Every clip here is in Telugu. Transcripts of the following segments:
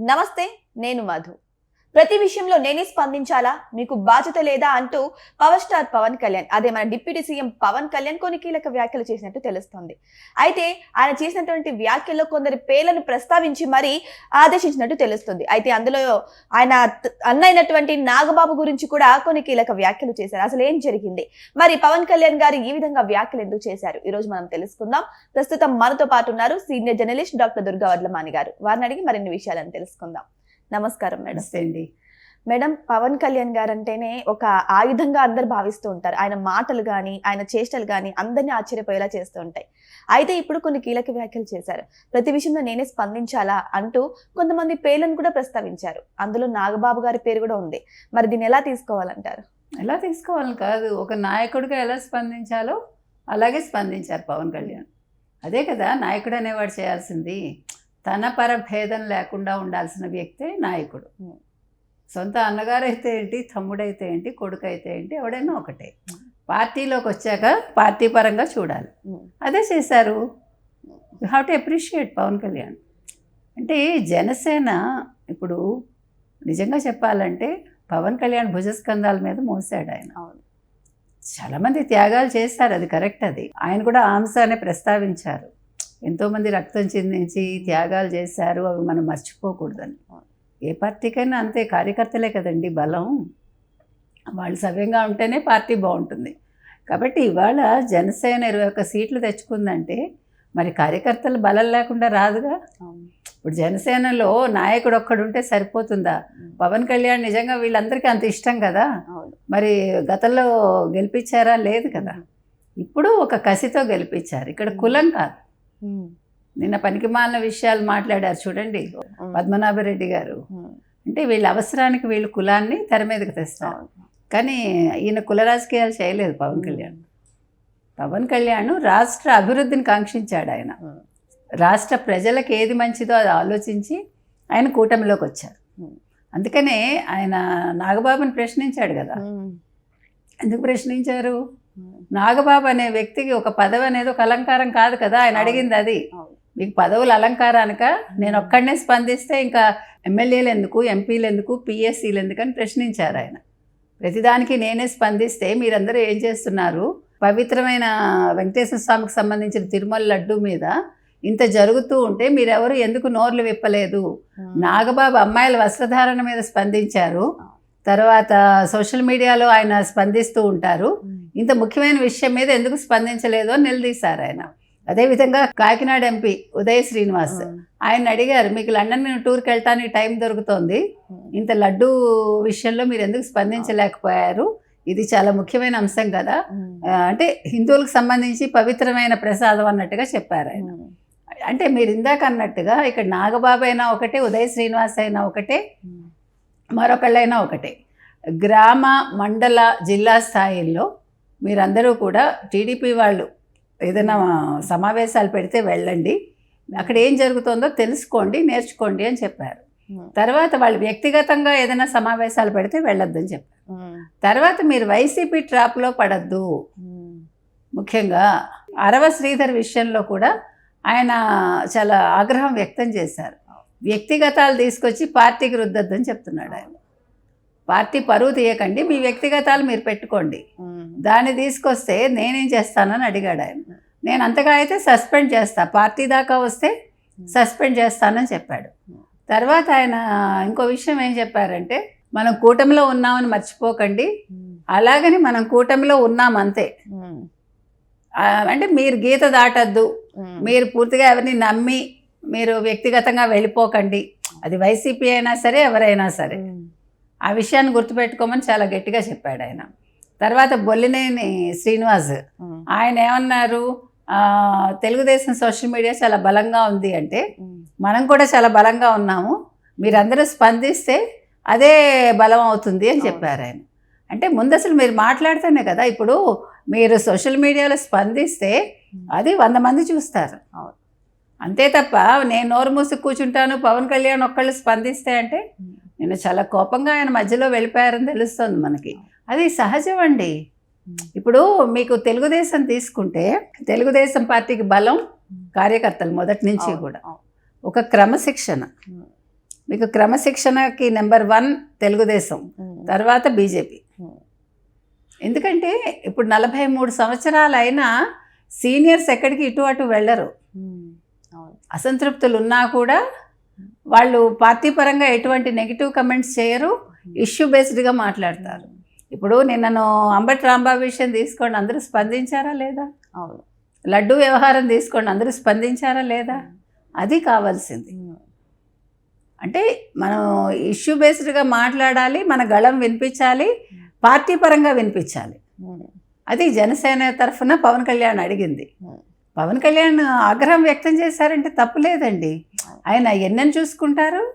నమస్తే నేను మధు. ప్రతి విషయంలో నేనే స్పందించాలా? మీకు బాధ్యత లేదా అంటూ పవర్ స్టార్ పవన్ కళ్యాణ్ అదే మన డిప్యూటీ సీఎం పవన్ కళ్యాణ్ కొన్ని కీలక వ్యాఖ్యలు చేసినట్టు తెలుస్తోంది. అయితే ఆయన చేసినటువంటి వ్యాఖ్యల్లో కొందరి పేర్లను ప్రస్తావించి మరీ ఆదేశించినట్టు తెలుస్తుంది. అయితే అందులో ఆయన అన్నైనటువంటి నాగబాబు గురించి కూడా కొన్ని కీలక వ్యాఖ్యలు చేశారు. అసలు ఏం జరిగింది? మరి పవన్ కళ్యాణ్ గారు ఈ విధంగా వ్యాఖ్యలు ఎందుకు చేశారు? ఈ రోజు మనం తెలుసుకుందాం. ప్రస్తుతం మనతో పాటు ఉన్నారు senior journalist doctor Durga Vadlamani garu. వారిని అడిగి మరిన్ని విషయాలను తెలుసుకుందాం. నమస్కారం మేడం. అండి. మేడం పవన్ కళ్యాణ్ గారు అంటేనే ఒక ఆయుధంగా అందరు భావిస్తూ ఉంటారు. ఆయన మాటలు కానీ ఆయన చేష్టలు కానీ అందరినీ ఆశ్చర్యపోయేలా చేస్తూ ఉంటాయి. అయితే ఇప్పుడు కొన్ని కీలక వ్యాఖ్యలు చేశారు. ప్రతి విషయంలో నేనే స్పందించాలా అంటూ కొంతమంది పేర్లను కూడా ప్రస్తావించారు. అందులో నాగబాబు గారి పేరు కూడా ఉంది. మరి దీన్ని ఎలా తీసుకోవాలంటారు? ఎలా తీసుకోవాలని కాదు. ఒక నాయకుడిగా ఎలా స్పందించాలో అలాగే స్పందించారు పవన్ కళ్యాణ్. అదే కదా నాయకుడు అనేవాడు చేయాల్సింది. తన పర భేదం లేకుండా ఉండాల్సిన వ్యక్తే నాయకుడు. సొంత అన్నగారు అయితే ఏంటి తమ్ముడైతే ఏంటి కొడుకు అయితే ఏంటి ఎవడైనా ఒకటే. పార్టీలోకి వచ్చాక పార్టీ పరంగా చూడాలి. అదే చేశారు. You have to appreciate Pawan Kalyan. అంటే జనసేన ఇప్పుడు నిజంగా చెప్పాలంటే పవన్ కళ్యాణ్ భుజస్కంధాల మీద మోసాడు ఆయన. చాలామంది త్యాగాలు చేశారు అది కరెక్ట్ అది. ఆయన కూడా ఆ అంశాన్ని ప్రస్తావించారు. ఎంతోమంది రక్తం చిందించి త్యాగాలు చేశారు అవి మనం మర్చిపోకూడదని. ఏ పార్టీకైనా అంతే కార్యకర్తలే కదండి బలం. వాళ్ళు సవ్యంగా ఉంటేనే పార్టీ బాగుంటుంది. కాబట్టి ఇవాళ జనసేన ఇరవై ఒక్క సీట్లు తెచ్చుకుందంటే మరి కార్యకర్తలు బలం లేకుండా రాదుగా? ఇప్పుడు జనసేనలో నాయకుడు ఒక్కడుంటే సరిపోతుందా? పవన్ కళ్యాణ్ నిజంగా వీళ్ళందరికీ అంత ఇష్టం కదా? మరి గతంలో గెలిపించారా? లేదు కదా. ఇప్పుడు ఒక కసితో గెలిపించారు. ఇక్కడ కులం కాదు. నిన్న పనికిమాలిన విషయాలు మాట్లాడారు చూడండి. పద్మనాభరెడ్డి గారు. అంటే వీళ్ళ అవసరానికి వీళ్ళు కులాన్ని తెర మీదకి తెస్తారు. కానీ ఈయన కుల రాజకీయాలు చేయలేదు పవన్ కళ్యాణ్ పవన్ కళ్యాణ్ రాష్ట్ర అభివృద్ధిని కాంక్షించాడు ఆయన. రాష్ట్ర ప్రజలకు ఏది మంచిదో అది ఆలోచించి ఆయన కూటమిలోకి వచ్చారు. అందుకనే ఆయన నాగబాబుని ప్రశ్నించాడు కదా. ఎందుకు ప్రశ్నించారు. నాగబాబు అనే వ్యక్తికి ఒక పదవి అనేది ఒక అలంకారం కాదు కదా ఆయన. అడిగింది అది. మీకు పదవుల అలంకారానిక నేను ఒక్కడనే స్పందిస్తే ఇంకా ఎమ్మెల్యేలు ఎందుకు ఎంపీలు ఎందుకు పిఎస్సీలు ఎందుకు అని ప్రశ్నించారు ఆయన ప్రతిదానికి నేనే స్పందిస్తే మీరందరూ ఏం చేస్తున్నారు పవిత్రమైన వెంకటేశ్వర స్వామికి సంబంధించిన తిరుమల లడ్డు మీద ఇంత జరుగుతూ ఉంటే మీరెవరు ఎందుకు నోర్లు విప్పలేదు. నాగబాబు అమ్మాయిల వస్త్రధారణ మీద స్పందించారు తర్వాత సోషల్ మీడియాలో ఆయన స్పందిస్తూ ఉంటారు ఉమ్. ఇంత ముఖ్యమైన విషయం మీద ఎందుకు స్పందించలేదు అని నిలదీశారు ఆయన అదేవిధంగా కాకినాడ ఎంపీ ఉదయ్ శ్రీనివాస్ ఉమ్. ఆయన అడిగారు మీకు లండన్ టూర్కి వెళ్తానికి టైం దొరుకుతోంది ఉమ్. ఇంత లడ్డు విషయంలో మీరు ఎందుకు స్పందించలేకపోయారు ఇది చాలా ముఖ్యమైన అంశం కదా అంటే హిందువులకు సంబంధించి పవిత్రమైన ప్రసాదం అన్నట్టుగా చెప్పారు ఆయన. అంటే మీరు ఇందాక అన్నట్టుగా ఇక్కడ నాగబాబు అయినా ఒకటే ఉదయ్ శ్రీనివాస్ అయినా ఒకటే. మరొకళ్ళైనా ఒకటే గ్రామ మండల జిల్లా స్థాయిల్లో మీరందరూ కూడా టీడీపీ వాళ్ళు ఏదైనా సమావేశాలు పెడితే వెళ్ళండి అక్కడ ఏం జరుగుతుందో తెలుసుకోండి నేర్చుకోండి అని చెప్పారు. తర్వాత వాళ్ళు వ్యక్తిగతంగా ఏదైనా సమావేశాలు పెడితే వెళ్ళొద్దని చెప్పారు. తర్వాత మీరు వైసీపీ ట్రాప్లో పడద్దు. ముఖ్యంగా అరవ శ్రీధర్ విషయంలో కూడా ఆయన చాలా ఆగ్రహం వ్యక్తం చేశారు వ్యక్తిగతాలు తీసుకొచ్చి పార్టీకి రుద్దొద్దని చెప్తున్నాడు ఆయన. పార్టీ పరువు తీయకండి మీ వ్యక్తిగతాలు మీరు పెట్టుకోండి. దాన్ని తీసుకొస్తే నేనేం చేస్తానని అడిగాడు ఆయన. నేను అంతగా అయితే సస్పెండ్ చేస్తా పార్టీ దాకా వస్తే సస్పెండ్ చేస్తానని చెప్పాడు. తర్వాత ఆయన ఇంకో విషయం ఏం చెప్పారంటే మనం కూటమిలో ఉన్నామని మర్చిపోకండి. అలాగని మనం కూటమిలో ఉన్నాం అంతే. అంటే మీరు గీత దాటద్దు. మీరు పూర్తిగా ఎవరిని నమ్మి మీరు వ్యక్తిగతంగా వెళ్ళిపోకండి అది వైసీపీ అయినా సరే ఎవరైనా సరే. ఆ విషయాన్ని గుర్తుపెట్టుకోమని చాలా గట్టిగా చెప్పాడు ఆయన తర్వాత బొల్లినేని శ్రీనివాస్. ఆయన ఏమన్నారు తెలుగుదేశం సోషల్ మీడియా చాలా బలంగా ఉంది అంటే. మనం కూడా చాలా బలంగా ఉన్నాము మీరందరూ స్పందిస్తే అదే బలం అవుతుంది అని. చెప్పారు ఆయన అంటే ముందు అసలు మీరు మాట్లాడితేనే కదా ఇప్పుడు మీరు సోషల్ మీడియాలో స్పందిస్తే అది వంద మంది చూస్తారు అవును. అంతే తప్ప నేను నోరు మూసి కూర్చుంటాను పవన్ కళ్యాణ్ ఒక్కళ్ళు స్పందిస్తే అంటే. నేను చాలా కోపంగా ఆయన మధ్యలో వెళ్ళిపోయారని తెలుస్తుంది మనకి. అది సహజం అండి. ఇప్పుడు మీకు తెలుగుదేశం తీసుకుంటే తెలుగుదేశం పార్టీకి బలం కార్యకర్తలు మొదటి నుంచి కూడా. ఒక క్రమశిక్షణ. మీకు క్రమశిక్షణకి నెంబర్ వన్ తెలుగుదేశం తర్వాత బీజేపీ. ఎందుకంటే ఇప్పుడు నలభై మూడు సంవత్సరాలు అయినా సీనియర్స్ ఎక్కడికి ఇటు అటు వెళ్ళరు. అసంతృప్తులు ఉన్నా కూడా వాళ్ళు పార్టీ పరంగా ఎటువంటి నెగిటివ్ కమెంట్స్ చేయరు ఇష్యూ బేస్డ్గా మాట్లాడతారు. ఇప్పుడు నిన్నను అంబటి రాంబాబు విషయం తీసుకోండి అందరూ స్పందించారా లేదా? అవును. లడ్డు వ్యవహారం తీసుకోండి అందరూ స్పందించారా లేదా? అది కావాల్సింది. అంటే మనం ఇష్యూ బేస్డ్గా మాట్లాడాలి మన గళం వినిపించాలి పార్టీ పరంగా వినిపించాలి అది జనసేన తరఫున పవన్ కళ్యాణ్ అడిగింది. పవన్ కళ్యాణ్ ఆగ్రహం వ్యక్తం చేశారంటే తప్పు లేదండి. ఆయన ఎన్నని చూసుకుంటారు?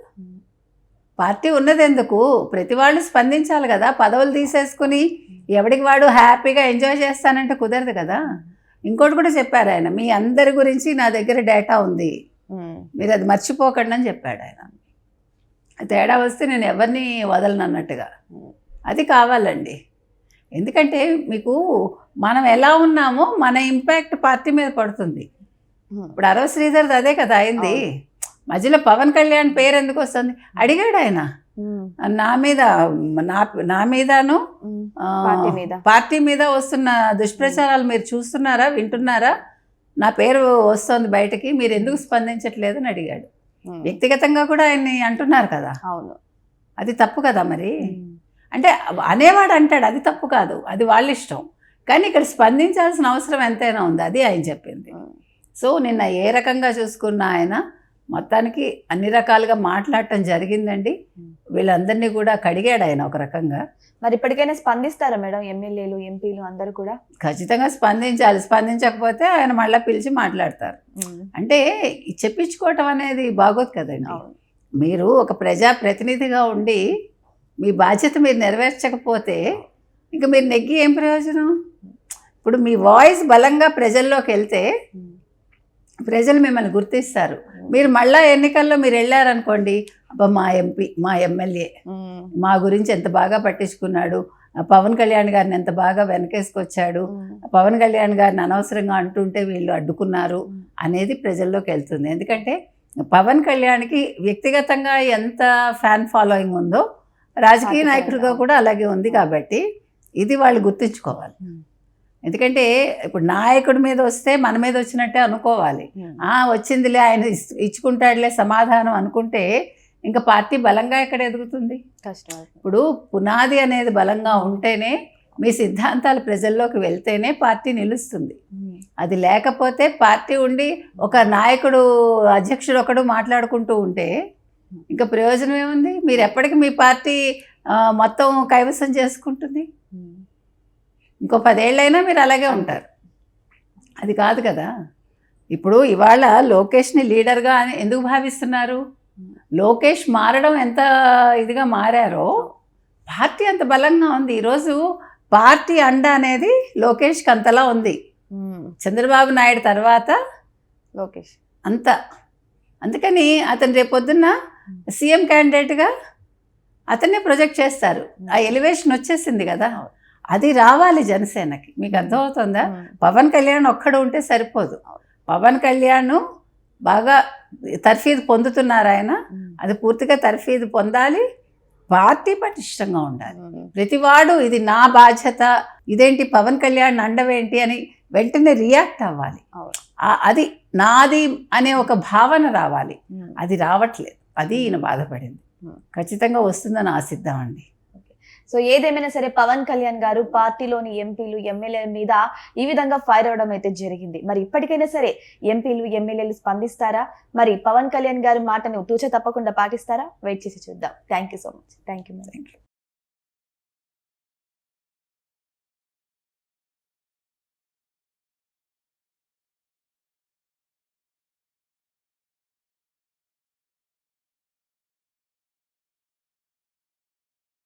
పార్టీ ఉన్నదెందుకు? ప్రతి వాళ్ళు స్పందించాలి కదా. పదవులు తీసేసుకుని ఎవడికి వాడు హ్యాపీగా ఎంజాయ్ చేస్తానంటే కుదరదు కదా. ఇంకోటి కూడా చెప్పారు ఆయన మీ అందరి గురించి నా దగ్గర డేటా ఉంది. మీరు అది మర్చిపోకండి అని చెప్పాడు ఆయన. తేడా వస్తే నేను ఎవరిని వదలను అన్నట్టుగా. అది కావాలండి. ఎందుకంటే మీకు మనం ఎలా ఉన్నామో మన ఇంపాక్ట్ పార్టీ మీద పడుతుంది. ఇప్పుడు అరవ శ్రీధర్ది అదే కదా అయింది. మధ్యలో పవన్ కళ్యాణ్ పేరు ఎందుకు వస్తుంది? అడిగాడు ఆయన. నా మీద నా నా మీదను ఆ, పార్టీ మీద. పార్టీ మీద వస్తున్న దుష్ప్రచారాలు మీరు చూస్తున్నారా వింటున్నారా? నా పేరు వస్తుంది బయటకి మీరు ఎందుకు స్పందించట్లేదు అని అడిగాడు. వ్యక్తిగతంగా కూడా ఆయన్ని అంటున్నారు కదా. అవును. అది తప్పు కదా మరి? అంటే అనేవాడు అంటాడు అది తప్పు కాదు అది వాళ్ళ ఇష్టం కానీ ఇక్కడ స్పందించాల్సిన అవసరం ఎంతైనా ఉంది అది ఆయన చెప్పింది. సో నిన్న ఏ రకంగా చూసుకున్న ఆయన మొత్తానికి అన్ని రకాలుగా మాట్లాడటం జరిగిందండి. వీళ్ళందరినీ కూడా కడిగాడు ఆయన ఒక రకంగా. మరి ఇప్పటికైనా స్పందిస్తారా మేడం ఎమ్మెల్యేలు ఎంపీలు అందరూ కూడా? ఖచ్చితంగా స్పందించాలి. స్పందించకపోతే ఆయన మళ్ళీ పిలిచి మాట్లాడతారు. అంటే చెప్పించుకోవటం అనేది బాగోదు కదండి. మీరు ఒక ప్రజా ప్రతినిధిగా ఉండి మీ బాధ్యత మీరు నెరవేర్చకపోతే ఇంకా మీరు నెగ్గి ఏం ప్రయోజనం? ఇప్పుడు మీ వాయిస్ బలంగా ప్రజల్లోకి వెళ్తే ప్రజలు మిమ్మల్ని గుర్తిస్తారు. మీరు మళ్ళా ఎన్నికల్లో మీరు వెళ్ళారనుకోండి అబ్బా మా ఎంపీ మా ఎమ్మెల్యే మా గురించి ఎంత బాగా పట్టించుకున్నాడు పవన్ కళ్యాణ్ గారిని ఎంత బాగా వెనకేసుకొచ్చాడు పవన్ కళ్యాణ్ గారిని అనవసరంగా అంటుంటే వీళ్ళు అడ్డుకున్నారు అనేది ప్రజల్లోకి వెళ్తుంది. ఎందుకంటే పవన్ కళ్యాణ్కి వ్యక్తిగతంగా ఎంత ఫ్యాన్ ఫాలోయింగ్ ఉందో రాజకీయ నాయకుడిగా. కూడా అలాగే ఉంది కాబట్టి ఇది వాళ్ళు గుర్తుంచుకోవాలి. ఎందుకంటే ఇప్పుడు నాయకుడి మీద వస్తే మన మీద వచ్చినట్టే అనుకోవాలి. ఆ వచ్చిందిలే ఆయన ఇచ్చుకుంటాడులే సమాధానం అనుకుంటే ఇంకా పార్టీ బలంగా ఎక్కడ ఎదుగుతుంది? కష్టం. ఇప్పుడు పునాది అనేది బలంగా ఉంటేనే మీ సిద్ధాంతాలు ప్రజల్లోకి వెళ్తేనే పార్టీ నిలుస్తుంది. అది లేకపోతే పార్టీ ఉండి ఒక నాయకుడు అధ్యక్షుడు ఒకడు మాట్లాడుకుంటూ ఉంటే ఇంకా ప్రయోజనం ఏముంది? మీరు ఎప్పటికి మీ పార్టీ మొత్తం కైవసం చేసుకుంటుంది? ఇంకో పదేళ్ళైనా మీరు అలాగే ఉంటారు. అది కాదు కదా. ఇప్పుడు ఇవాళ లోకేష్ని లీడర్గా అని ఎందుకు భావిస్తున్నారు? లోకేష్ మారడం ఎంత ఇదిగా మారారో పార్టీ అంత బలంగా ఉంది. ఈరోజు పార్టీ అండ అనేది లోకేష్కి అంతలా ఉంది. చంద్రబాబు నాయుడు తర్వాత లోకేష్. అంత. అందుకని అతను రేపొద్దున్న సీఎం క్యాండిడేట్గా అతన్నే ప్రొజెక్ట్ చేస్తారు. ఆ ఎలివేషన్ వచ్చేసింది కదా. అది రావాలి జనసేనకి. మీకు అర్థమవుతుందా? పవన్ కళ్యాణ్ ఒక్కడు ఉంటే సరిపోదు. పవన్ కళ్యాణ్ బాగా తర్ఫీదు పొందుతున్నారు ఆయన. అది పూర్తిగా తర్ఫీదు పొందాలి. పార్టీ పటిష్టంగా ఉండాలి. ప్రతివాడు ఇది నా బాధ్యత ఇదేంటి పవన్ కళ్యాణ్ అండవేంటి అని వెంటనే రియాక్ట్ అవ్వాలి. అది నాది అనే ఒక భావన రావాలి. అది రావట్లేదు. అది ఈయన బాధపడింది. ఖచ్చితంగా వస్తుందని ఆశిద్దామండి. సో ఏదేమైనా సరే పవన్ కళ్యాణ్ గారు పార్టీలోని ఎంపీలు ఎమ్మెల్యేల మీద ఈ విధంగా ఫైర్ అవడం అయితే జరిగింది. మరి ఇప్పటికైనా సరే ఎంపీలు ఎమ్మెల్యేలు స్పందిస్తారా? మరి పవన్ కళ్యాణ్ గారి మాటను తూచ తప్పకుండా పాటిస్తారా? వెయిట్ చేసి చూద్దాం. Thank you so much thank you thank you